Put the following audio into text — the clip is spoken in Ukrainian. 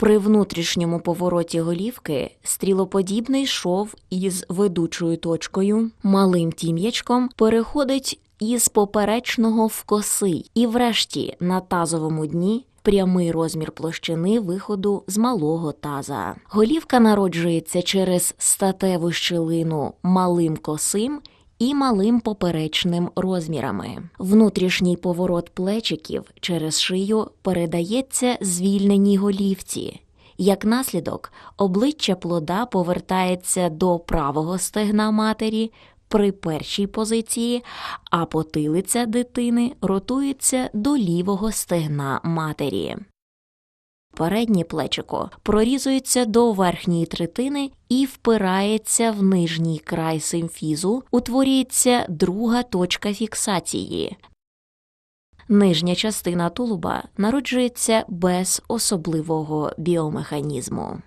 При внутрішньому повороті голівки стрілоподібний шов із ведучою точкою, малим тім'ячком переходить із поперечного в косий, і врешті на тазовому дні прямий розмір площини виходу з малого таза. Голівка народжується через статеву щілину малим косим і малим поперечним розмірами. Внутрішній поворот плечиків через шию передається звільненій голівці. Як наслідок, обличчя плода повертається до правого стегна матері при першій позиції, а потилиця дитини ротується до лівого стегна матері. Переднє плечико прорізується до верхньої третини і впирається в нижній край симфізу, утворюється друга точка фіксації. Нижня частина тулуба народжується без особливого біомеханізму.